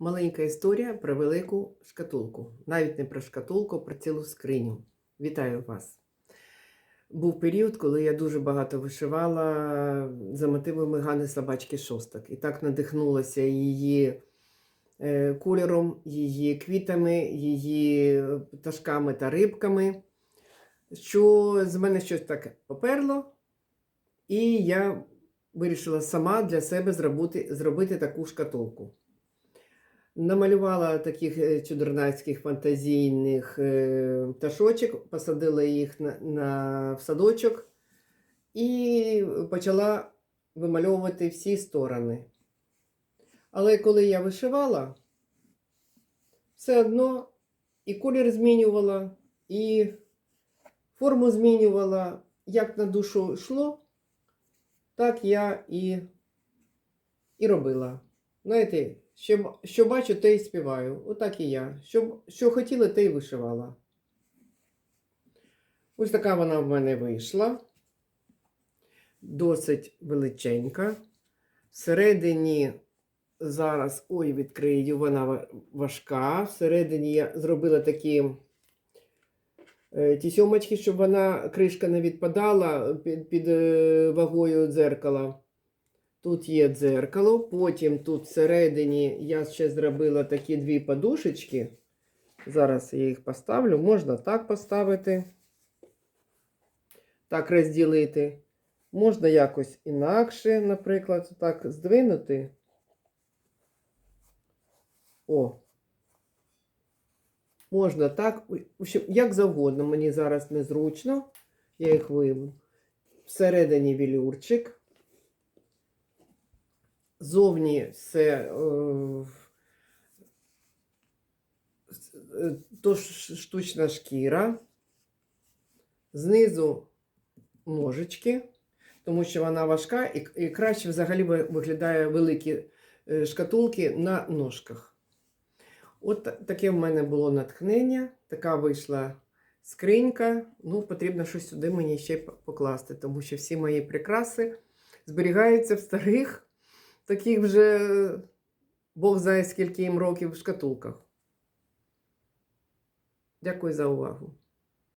Маленька історія про велику шкатулку. Навіть не про шкатулку, а про цілу скриню. Вітаю вас! Був період, коли я дуже багато вишивала за мотивами Гани Собачки Шостак. І так надихнулася її е, кольором, її квітами, її пташками та рибками, що з мене щось таке поперло, і я вирішила сама для себе зробити, зробити таку шкатулку. Намалювала таких е, чудернацьких фантазійних е, пташочок, посадила їх на, на, в садочок і почала вимальовувати всі сторони. Але коли я вишивала, все одно і колір змінювала, і форму змінювала, як на душу йшло, так я і, і робила. Знаєте, що, що бачу, те й співаю. Отак і я. Що, що хотіла, те й вишивала. Ось така вона в мене вийшла. Досить величенька. Всередині зараз, ой, відкрию, вона важка. Всередині я зробила такі е, ті сьомочки, щоб вона кришка не відпадала під, під е, вагою дзеркала. Тут є дзеркало, потім тут всередині я ще зробила такі дві подушечки. Зараз я їх поставлю. Можна так поставити, так розділити. Можна якось інакше, наприклад, так здвинути. О. Можна так, як завгодно. Мені зараз незручно. Я їх вийму. Всередині вілюрчик. Зовні все е, е, то штучна шкіра, знизу ножички, тому що вона важка і, і краще взагалі ви- виглядає великі е, шкатулки на ножках. От таке в мене було натхнення, така вийшла скринька. Ну, потрібно щось сюди мені ще покласти, тому що всі мої прикраси зберігаються в старих таких вже Бог знає, скільки їм років в шкатулках. Дякую за увагу.